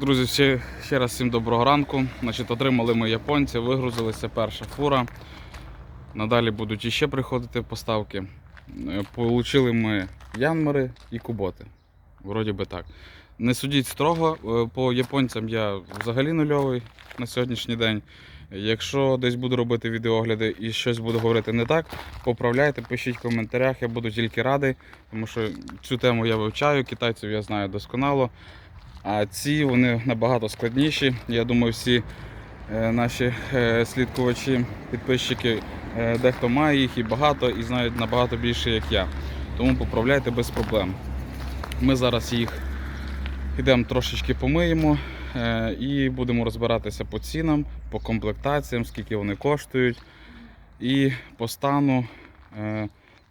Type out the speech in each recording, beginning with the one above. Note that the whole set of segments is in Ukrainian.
Друзі, ще, ще раз всім доброго ранку. Значить, отримали ми японців, вигрузилися перша фура. Надалі будуть іще приходити поставки. Е, Получили ми янмари і куботи. Вроді би так. Не судіть строго, е, по японцям я взагалі нульовий на сьогоднішній день. Якщо десь буду робити відеогляди і щось буду говорити не так, поправляйте, пишіть в коментарях, я буду тільки радий, тому що цю тему я вивчаю, китайців я знаю досконало. А ці вони набагато складніші. Я думаю, всі е, наші е, слідкувачі, підписчики, е, дехто має їх і багато, і знають набагато більше, як я. Тому поправляйте без проблем. Ми зараз їх йдемо трошечки помиємо і будемо розбиратися по цінам, по комплектаціям, скільки вони коштують. І по стану.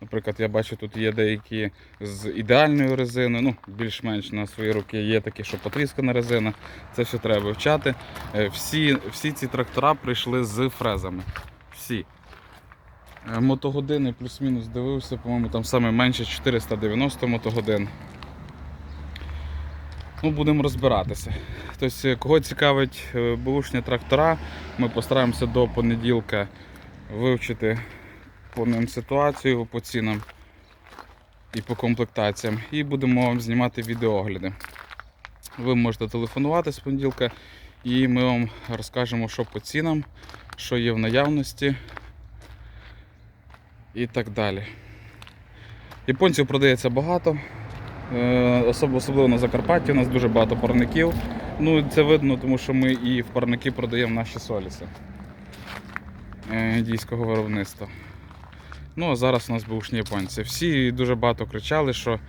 Наприклад, я бачу, тут є деякі з ідеальною резиною, ну, більш-менш на свої руки є такі, що потріскана резина. Це все треба вивчати. Е, Всі, всі ці трактора прийшли з фрезами. Всі. Е, Мотогодини плюс-мінус дивився, по-моєму, там саме менше 490 мотогодин. Ну, будемо розбиратися. Тобто, е, кого цікавить бушні трактора, ми постараємося до понеділка вивчити по ним ситуацію, по цінам і по комплектаціям. І будемо вам знімати відеогляди. Ви можете телефонувати з понеділка, і ми вам розкажемо, що по цінам, що є в наявності і так далі. Японців продається багато. Е, Особливо на Закарпатті у нас дуже багато парників. Ну, це видно, тому що ми і в парники продаємо наші соліси е, індійського виробництва. Ну, а зараз у нас бушні японці. Всі дуже багато кричали, що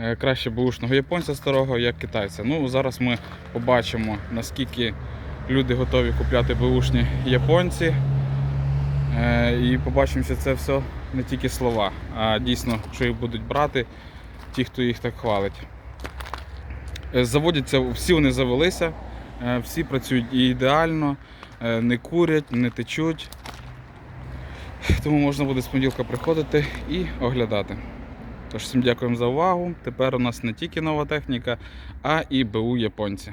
е, краще бушного японця старого, як китайця. Ну, зараз ми побачимо, наскільки люди готові купляти бушні японці. Е, І побачимо, що це все не тільки слова, а дійсно, що їх будуть брати ті, хто їх так хвалить. Е, Заводяться, всі вони завелися, всі працюють ідеально, не курять, не течуть. Тому можна буде з понеділка приходити і оглядати. Тож всім дякуємо за увагу. Тепер у нас не тільки нова техніка, а і БУ японці.